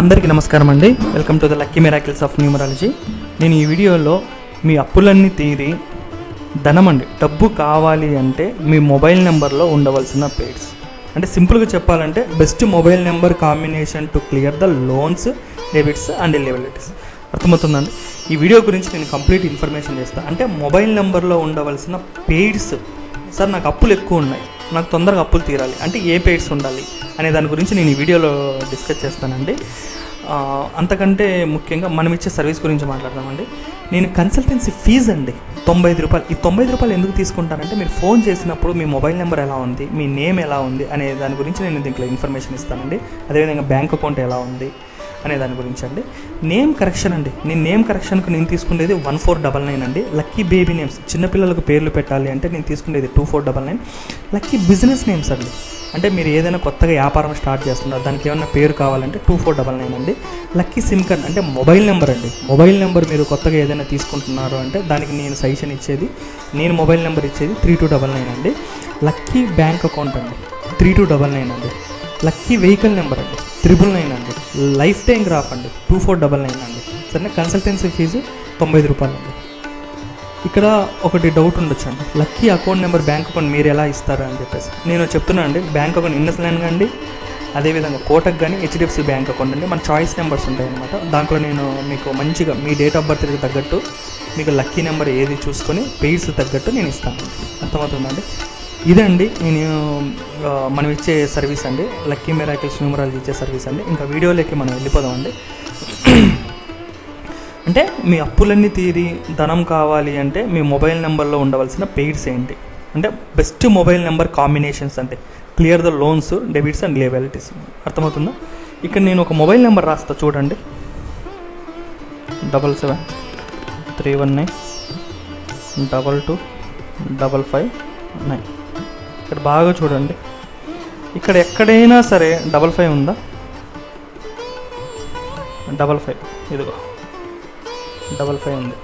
అందరికీ నమస్కారం అండి. Welcome to the lucky miracles of numerology నేను ఈ వీడియోలో మీ అప్పులన్నీ తీరి ధనం అండి. డబ్బు కావాలి అంటే మీ మొబైల్ నెంబర్లో ఉండవలసిన పేడ్స్ అంటే సింపుల్గా చెప్పాలంటే best mobile number combination to clear the loans debits and liabilities అర్థమవుతుందండి? ఈ వీడియో గురించి నేను కంప్లీట్ ఇన్ఫర్మేషన్ చేస్తాను అంటే మొబైల్ నెంబర్లో ఉండవలసిన పేర్స్. సార్ నాకు అప్పులు ఎక్కువ ఉన్నాయి. నాకు తొందరగా అప్పులు తీరాలి. అంటే ఏ పేడ్స్ ఉండాలి అనే దాని గురించి నేను ఈ వీడియోలో డిస్కస్ చేస్తానండి. అంతకంటే ముఖ్యంగా మనం ఇచ్చే సర్వీస్ గురించి మాట్లాడదామండి. నేను కన్సల్టెన్సీ ఫీజు అండి తొంభై ఐదు రూపాయలు. ఈ తొంభై ఐదు రూపాయలు ఎందుకు తీసుకుంటానంటే మీరు ఫోన్ చేసినప్పుడు మీ మొబైల్ నెంబర్ ఎలా ఉంది మీ నేమ్ ఎలా ఉంది అనే దాని గురించి నేను దీంట్లో ఇన్ఫర్మేషన్ ఇస్తానండి. అదేవిధంగా బ్యాంక్ అకౌంట్ ఎలా ఉంది అనే దాని గురించి అండి. నేమ్ కరెక్షన్ అండి నేను నేమ్ కరెక్షన్కి నేను తీసుకునేది వన్ ఫోర్ డబల్ నైన్ అండి. లక్కీ బేబీ నేమ్స్ చిన్నపిల్లలకు పేర్లు పెట్టాలి అంటే నేను తీసుకునేది two four double nine. Lucky business names అండి. అంటే మీరు ఏదైనా కొత్తగా వ్యాపారం స్టార్ట్ చేస్తున్నారు దానికి ఏమైనా పేరు కావాలంటే టూ ఫోర్ డబల్ నైన్ అండి. లక్కీ సిమ్ కార్డ్ అంటే మొబైల్ నెంబర్ అండి. మొబైల్ నెంబర్ మీరు కొత్తగా ఏదైనా తీసుకుంటున్నారు అంటే దానికి నేను సజెషన్ ఇచ్చేది నేను మొబైల్ నెంబర్ ఇచ్చేది త్రీ టూ డబల్ నైన్ అండి. లక్కీ బ్యాంక్ అకౌంట్ అండి. త్రీ టూ డబల్ నైన్ అండి. లక్కీ వెహికల్ నెంబర్ అండి. త్రిబుల్ నైన్ అండి. లైఫ్ టైం గ్రాఫ్ అండి. టూ ఫోర్ డబల్ నైన్ అండి. సరే కన్సల్టెన్సీ ఫీజు తొంభై ఐదు రూపాయలు అండి. ఇక్కడ ఒకటి డౌట్ ఉండొచ్చు అండి lucky account number bank account మీరు ఎలా ఇస్తారు అని చెప్పేసి. నేను చెప్తున్నాను అండి బ్యాంక్ అకౌంట్ ఇన్నస్ ల్యాండ్ అండి అదేవిధంగా కోటక్ కానీ హెచ్డిఎఫ్సి బ్యాంక్ అకౌంట్ అండి. మన చాయిస్ నెంబర్స్ ఉంటాయి అనమాట దాంట్లో నేను మీకు మంచిగా మీ డేట్ ఆఫ్ బర్త్కి తగ్గట్టు మీకు లక్కీ నెంబర్ ఏది చూసుకొని పేర్స్ తగ్గట్టు నేను ఇస్తాను. అర్థమవుతుందండి ఇదండి నేను మనం ఇచ్చే సర్వీస్ అండి. లక్కీ మెరాకిల్స్ న్యూమరాలజీ ఇచ్చే సర్వీస్ అండి. ఇంకా వీడియోలోకి మనం వెళ్ళిపోదాం అండి అంటే మీ అప్పులన్నీ తీరి ధనం కావాలి అంటే మీ మొబైల్ నెంబర్లో ఉండవలసిన పెయిడ్స్ ఏంటి? అంటే బెస్ట్ మొబైల్ నెంబర్ కాంబినేషన్స్ అంటే clear the loans debits and liabilities అర్థమవుతుందా? ఇక్కడ నేను ఒక మొబైల్ నెంబర్ రాస్తా చూడండి. Double seven three one nine double two double five nine. ఇక్కడ బాగా చూడండి. ఇక్కడ ఎక్కడైనా సరే డబల్ ఫైవ్ ఉందా? Double five. ఇదిగో. డబల్ ఫైవ్ ఉంది.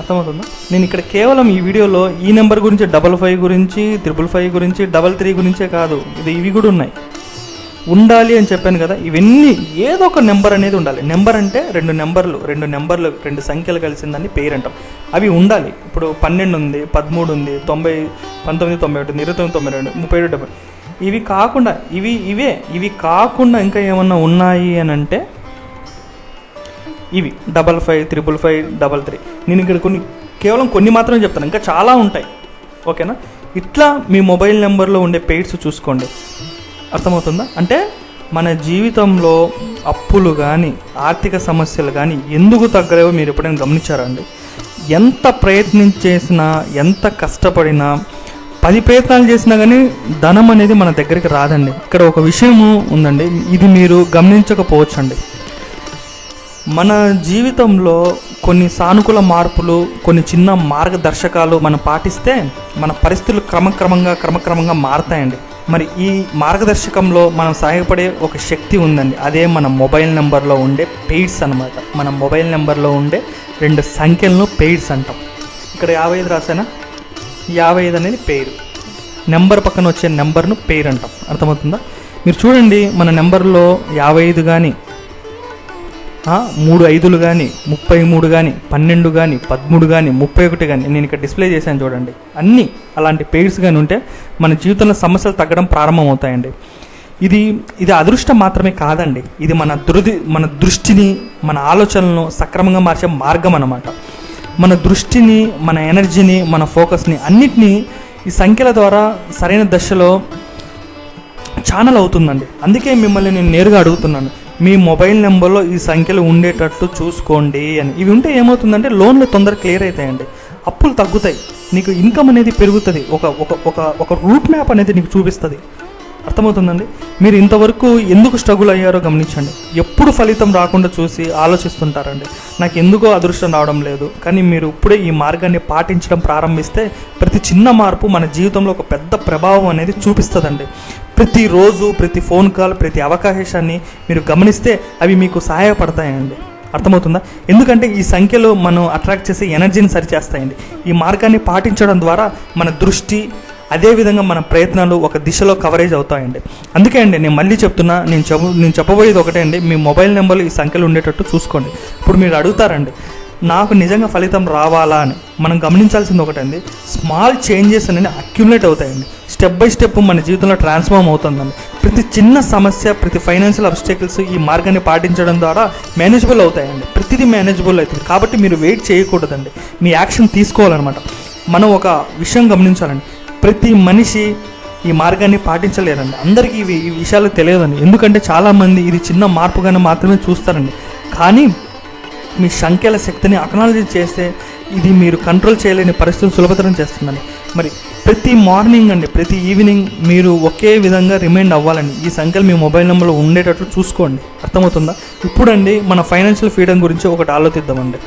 అర్థమవుతుందా? నేను ఇక్కడ కేవలం ఈ వీడియోలో ఈ నెంబర్ గురించి డబల్ ఫైవ్ గురించి త్రిపుల్ ఫైవ్ గురించి డబల్ త్రీ గురించే కాదు. ఇది ఇవి కూడా ఉన్నాయి. ఉండాలి అని చెప్పాను కదా ఇవన్నీ ఏదో ఒక నెంబర్ అనేది ఉండాలి. నెంబర్ అంటే రెండు నెంబర్లు రెండు నెంబర్లు రెండు సంఖ్యలు కలిసిందని పేరు అంటాం అవి ఉండాలి. ఇప్పుడు పన్నెండు ఉంది పదమూడు ఉంది తొంభై పంతొమ్మిది తొంభై ఒకటి ఇరవై తొమ్మిది తొంభై రెండు ముప్పై ఏడు డెబ్బై ఇవి కాకుండా ఇవి ఇవే ఇవి కాకుండా ఇంకా ఏమన్నా ఉన్నాయి అని అంటే ఇవి. Double five triple five double three. నేను ఇక్కడ కొన్ని కేవలం కొన్ని మాత్రమే చెప్తాను. ఇంకా చాలా ఉంటాయి. ఓకేనా? ఇట్లా మీ మొబైల్ నెంబర్లో ఉండే పెయిడ్స్ చూసుకోండి. అర్థమవుతుందా? అంటే మన జీవితంలో అప్పులు కానీ ఆర్థిక సమస్యలు కానీ ఎందుకు తగ్గలేవో మీరు ఎప్పుడైనా గమనించారండి ఎంత ప్రయత్నం చేసినా ఎంత కష్టపడినా పది ప్రయత్నాలు చేసినా కానీ ధనం అనేది మన దగ్గరికి రాదండి. ఇక్కడ ఒక విషయము ఉందండి. ఇది మీరు గమనించకపోవచ్చండి. మన జీవితంలో కొన్ని సానుకూల మార్పులు కొన్ని చిన్న మార్గదర్శకాలు మనం పాటిస్తే మన పరిస్థితులు క్రమక్రమంగా క్రమక్రమంగా మారుతాయండి. మరి ఈ మార్గదర్శకంలో మనం సహాయపడే ఒక శక్తి ఉందండి. అదే మన మొబైల్ నెంబర్లో ఉండే పెయిడ్స్ అనమాట మన మొబైల్ నెంబర్లో ఉండే రెండు సంఖ్యలను పెయిడ్స్ అంటాం. ఇక్కడ యాభై ఐదు రాసానా యాభై ఐదు అనేది పేరు. నెంబర్ పక్కన వచ్చే నెంబర్ను పేరు అంటాం. అర్థమవుతుందా? మీరు చూడండి మన నెంబర్లో యాభై ఐదు కానీ మూడు ఐదులు కానీ ముప్పై మూడు కానీ పన్నెండు కానీ పదమూడు కానీ ముప్పై ఒకటి కానీ నేను ఇక్కడ డిస్ప్లే చేశాను చూడండి. అన్నీ అలాంటి పేర్స్ కానీ ఉంటే మన జీవితంలో సమస్యలు తగ్గడం ప్రారంభమవుతాయండి. ఇది ఇది అదృష్టం మాత్రమే కాదండి. ఇది మన దురది మన దృష్టిని మన ఆలోచనలను సక్రమంగా మార్చే మార్గం అన్నమాట. మన దృష్టిని మన ఎనర్జీని మన ఫోకస్ని అన్నిటినీ ఈ సంఖ్యల ద్వారా సరైన దశలో ఛానల్ అవుతుందండి. అందుకే మిమ్మల్ని నేను నేరుగా అడుగుతున్నాను. మీ మొబైల్ నెంబర్లో ఈ సంఖ్యలు ఉండేటట్టు చూసుకోండి అని. ఇవి ఉంటే ఏమవుతుందంటే లోన్లు తొందరగా క్లియర్ అవుతాయండి. అప్పులు తగ్గుతాయి. నీకు ఇన్కమ్ అనేది పెరుగుతుంది. ఒక ఒక ఒక ఒక రూట్ మ్యాప్ అనేది నీకు చూపిస్తుంది. అర్థమవుతుందండి? మీరు ఇంతవరకు ఎందుకు స్ట్రగుల్ అయ్యారో గమనించండి. ఎప్పుడు ఫలితం రాకుండా చూసి ఆలోచిస్తుంటారండి. నాకు ఎందుకో అదృష్టం రావడం లేదు. కానీ మీరు ఇప్పుడే ఈ మార్గాన్ని పాటించడం ప్రారంభిస్తే ప్రతి చిన్న మార్పు మన జీవితంలో ఒక పెద్ద ప్రభావం అనేది చూపిస్తుందండి. ప్రతిరోజు ప్రతి ఫోన్ కాల్ ప్రతి అవకాశాన్ని మీరు గమనిస్తే అవి మీకు సహాయపడతాయండి. అర్థమవుతుందా? ఎందుకంటే ఈ సంఖ్యలో మనం అట్రాక్ట్ చేసే ఎనర్జీని సరిచేస్తాయండి. ఈ మార్గాన్ని పాటించడం ద్వారా మన దృష్టి అదేవిధంగా మన ప్రయత్నాలు ఒక దిశలో కవరేజ్ అవుతాయండి. అందుకే అండి నేను మళ్ళీ చెప్తున్నా నేను చెప్ప నేను చెప్పబోయేది ఒకటే అండి. మీ మొబైల్ నెంబర్లు ఈ సంఖ్యలు ఉండేటట్టు చూసుకోండి. ఇప్పుడు మీరు అడుగుతారండి నాకు నిజంగా ఫలితం రావాలా అని. మనం గమనించాల్సింది ఒకటండి స్మాల్ చేంజెస్ అనేది అక్యుములేట్ అవుతాయండి. స్టెప్ బై స్టెప్ మన జీవితంలో ట్రాన్స్ఫార్మ్ అవుతుందండి. ప్రతి చిన్న సమస్య ప్రతి ఫైనాన్షియల్ అబ్స్టేకల్స్ ఈ మార్గాన్ని పాటించడం ద్వారా మేనేజబుల్ అవుతాయండి. ప్రతిదీ మేనేజబుల్ అవుతుంది. కాబట్టి మీరు వెయిట్ చేయకూడదండి. మీ యాక్షన్ తీసుకోవాలన్నమాట. మనం ఒక విషయం గమనించాలండి. ప్రతి మనిషి ఈ మార్గాన్ని పాటించలేరండి. అందరికీ ఇవి ఈ విషయాలు తెలియదండి. ఎందుకంటే చాలామంది ఇది చిన్న మార్పుగానే మాత్రమే చూస్తారండి. కానీ మీ సంఖ్యల శక్తిని అకనాలజీ చేస్తే ఇది మీరు కంట్రోల్ చేయలేని పరిస్థితిని సులభతరం చేస్తుందండి. మరి ప్రతి మార్నింగ్ అండి ప్రతి ఈవినింగ్ మీరు ఒకే విధంగా రిమైండ్ అవ్వాలండి. ఈ సంఖ్యలు మీ మొబైల్ నెంబర్లో ఉండేటట్లు చూసుకోండి. అర్థమవుతుందా? ఇప్పుడండి మన ఫైనాన్షియల్ ఫ్రీడమ్ గురించి ఒకటి ఆలోచిద్దామండి.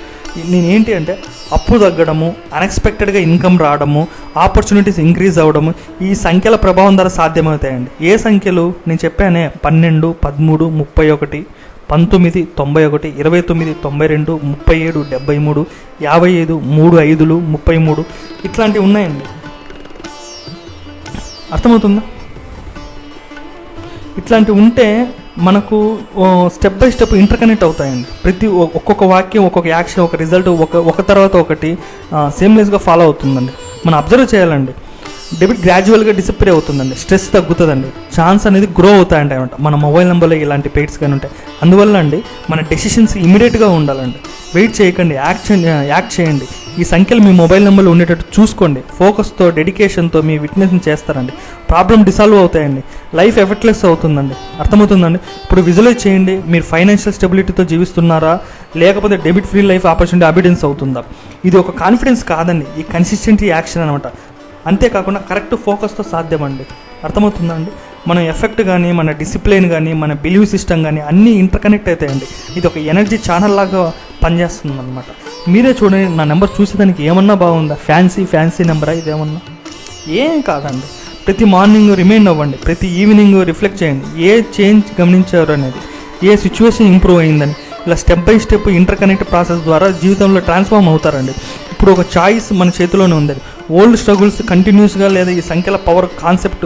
నేనేంటి అంటే అప్పు తగ్గడము అన్ఎక్స్పెక్టెడ్గా ఇన్కమ్ రావడము ఆపర్చునిటీస్ ఇంక్రీజ్ అవ్వడము ఈ సంఖ్యల ప్రభావం ద్వారా సాధ్యమవుతాయండి. ఏ సంఖ్యలు? నేను చెప్పానే పన్నెండు పదమూడు ముప్పై ఒకటి పంతొమ్మిది తొంభై ఒకటి ఇరవై తొమ్మిది తొంభై రెండు ముప్పై ఏడు డెబ్బై మూడు యాభై ఐదు మూడు ఐదులు ముప్పై మూడు ఇట్లాంటివి ఉన్నాయండి. అర్థమవుతుందా? ఇట్లాంటివి ఉంటే మనకు స్టెప్ బై స్టెప్ ఇంటర్కనెక్ట్ అవుతాయండి. ప్రతి ఒక్కొక్క వాక్యం ఒక్కొక్క యాక్షన్ ఒక రిజల్ట్ ఒక ఒక తర్వాత ఒకటి సేమ్లెస్గా ఫాలో అవుతుందండి. మనం అబ్జర్వ్ చేయాలండి. డెబిట్ గ్రాడ్యువల్గా డిసప్పేర్ అవుతుందండి. స్ట్రెస్ తగ్గుతుందండి. ఛాన్స్ అనేది గ్రో అవుతాయంట అనమాట మన మొబైల్ నెంబర్లో ఇలాంటి పేట్స్ కానీ ఉంటాయి. అందువల్ల అండి మన డెసిషన్స్ ఇమీడియట్గా ఉండాలండి. వెయిట్ చేయకండి. యాక్ట్ యాక్ట్ చేయండి. ఈ సంఖ్యలు మీ మొబైల్ నెంబర్లో ఉండేటట్టు చూసుకోండి. ఫోకస్తో డెడికేషన్తో మీ విట్నెస్ని చేస్తారండి. ప్రాబ్లం డిసాల్వ్ అవుతాయండి. లైఫ్ ఎఫెక్ట్లెస్ అవుతుందండి. అర్థమవుతుందండి? ఇప్పుడు విజువలైజ్ చేయండి. మీరు ఫైనాన్షియల్ స్టెబిలిటీతో జీవిస్తున్నారా? లేకపోతే debit free life opportunity abundance అవుతుందా? ఇది ఒక కాన్ఫిడెన్స్ కాదండి. ఈ కన్సిస్టెంట్ యాక్షన్ అనమాట అంతేకాకుండా కరెక్ట్ ఫోకస్తో సాధ్యమండి. అర్థమవుతుందా అండి? మన ఎఫెక్ట్ కానీ మన డిసిప్లిన్ కానీ మన బిలీవ్ సిస్టమ్ కానీ అన్నీ ఇంటర్కనెక్ట్ అవుతాయండి. ఇది ఒక ఎనర్జీ ఛానల్ లాగా పనిచేస్తుంది అనమాట మీరే చూడండి నా నెంబర్ చూసేదానికి ఏమన్నా బాగుందా? ఫ్యాన్సీ ఫ్యాన్సీ నెంబరా ఇదేమన్నా? ఏం కాదండి. ప్రతి మార్నింగ్ రిమైండ్ అవ్వండి. ప్రతి ఈవినింగ్ రిఫ్లెక్ట్ చేయండి. ఏ చేంజ్ గమనించారు అనేది? ఏ సిచ్యువేషన్ ఇంప్రూవ్ అయిందని? ఇలా step by step inter connect process ద్వారా జీవితంలో ట్రాన్స్ఫార్మ్ అవుతారండి. ఇప్పుడు ఒక చాయిస్ మన చేతిలోనే ఉందండి. ఓల్డ్ స్ట్రగుల్స్ కంటిన్యూస్గా లేదా ఈ సంఖ్యల పవర్ కాన్సెప్ట్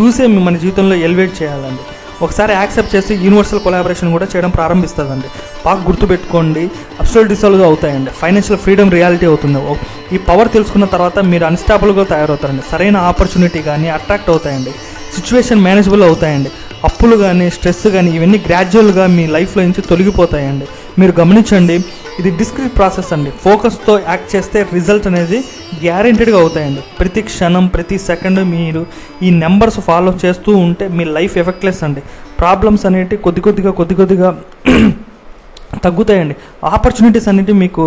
చూసే మన జీవితంలో ఎలివేట్ చేయాలండి. ఒకసారి యాక్సెప్ట్ చేసి యూనివర్సల్ కొలాబరేషన్ కూడా చేయడం ప్రారంభిస్తుందండి. బాగా గుర్తుపెట్టుకోండి. అప్సల్ డిసాల్వ్ అవుతాయండి. ఫైనాన్షియల్ ఫ్రీడమ్ రియాలిటీ అవుతుంది. ఓ- ఈ పవర్ తెలుసుకున్న తర్వాత మీరు అన్స్టాపుల్గా తయారవుతారండి. సరైన ఆపర్చునిటీ కానీ అట్రాక్ట్ అవుతాయండి. సిచ్యువేషన్ మేనేజబుల్ అవుతాయండి. అప్పులు కానీ స్ట్రెస్ కానీ ఇవన్నీ గ్రాడ్యువల్గా మీ లైఫ్లో నుంచి తొలగిపోతాయండి. మీరు గమనించండి ఇది డిస్క్రీట్ ప్రాసెస్ అండి. ఫోకస్తో యాక్ట్ చేస్తే రిజల్ట్ అనేది గ్యారెంటెడ్గా అవుతాయండి. ప్రతి క్షణం ప్రతి సెకండ్ మీరు ఈ నెంబర్స్ ఫాలో చేస్తూ ఉంటే మీ లైఫ్ ఎఫెక్ట్లెస్ అండి. ప్రాబ్లమ్స్ అనేవి కొద్ది కొద్దిగా కొద్ది కొద్దిగా తగ్గుతాయండి. ఆపర్చునిటీస్ అనేవి మీకు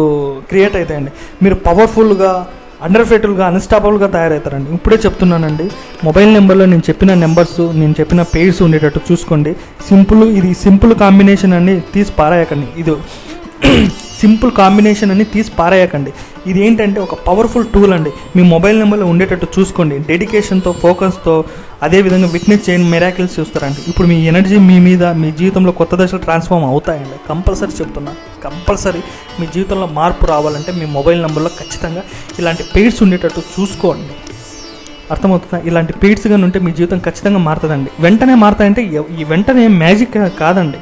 క్రియేట్ అవుతాయండి. మీరు పవర్ఫుల్గా అండర్ఫేటుల్గా అన్స్టాపబుల్గా తయారవుతారండి. ఇప్పుడే చెప్తున్నానండి. మొబైల్ నెంబర్లో నేను చెప్పిన నెంబర్స్ నేను చెప్పిన పేర్స్ ఉండేటట్టు చూసుకోండి. సింపుల్ ఇది సింపుల్ కాంబినేషన్ అండి. తీసి పారాయకండి. ఇది సింపుల్ కాంబినేషన్ అని తీసి పారేయకండి. ఇది ఏంటంటే ఒక పవర్ఫుల్ టూల్ అండి. మీ మొబైల్ నెంబర్లో ఉండేటట్టు చూసుకోండి. డెడికేషన్తో ఫోకస్తో అదేవిధంగా విట్నెస్ చేయని మెరాకిల్స్ చూస్తారండి. ఇప్పుడు మీ ఎనర్జీ మీ మీద మీ జీవితంలో కొత్త దశలు ట్రాన్స్ఫార్మ్ అవుతాయండి. కంపల్సరీ చెప్తున్నా కంపల్సరీ మీ జీవితంలో మార్పు రావాలంటే మీ మొబైల్ నెంబర్లో ఖచ్చితంగా ఇలాంటి పెయిడ్స్ ఉండేటట్టు చూసుకోండి. అర్థమవుతుందా? ఇలాంటి పెయిడ్స్ కానీ ఉంటే మీ జీవితం ఖచ్చితంగా మారుతుందండి. వెంటనే మారుతాయంటే ఈ వెంటనే మ్యాజిక్ కాదండి.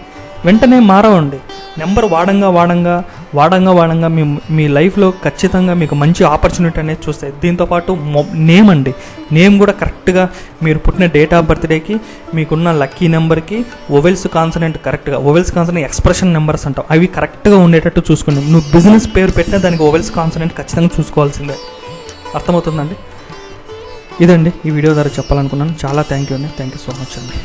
వెంటనే మారవండి. నెంబర్ వాడంగా వాడంగా వాడంగా వాడంగా మీ మీ లైఫ్లో ఖచ్చితంగా మీకు మంచి ఆపర్చునిటీ అనేది చూస్తాయి. దీంతోపాటు మొ నేమ్ అండి. నేమ్ కూడా కరెక్ట్గా మీరు పుట్టిన డేట్ ఆఫ్ బర్త్డేకి మీకున్న లక్కీ నెంబర్కి ఓవెల్స్ కాన్సనెంట్ కరెక్ట్గా ఓవెల్స్ కాన్సనెంట్ ఎక్స్ప్రెషన్ నెంబర్స్ అంటాం. అవి కరెక్ట్గా ఉండేటట్టు చూసుకోండి. నువ్వు బిజినెస్ పేరు పెట్టినా దానికి ఓవెల్స్ కాన్సనెంట్ ఖచ్చితంగా చూసుకోవాల్సిందే. అర్థమవుతుందండి? ఇదండి. ఈ వీడియో ద్వారా చెప్పాలనుకున్నాను. చాలా థ్యాంక్ యూ అండి. థ్యాంక్ యూ సో మచ్ అండి.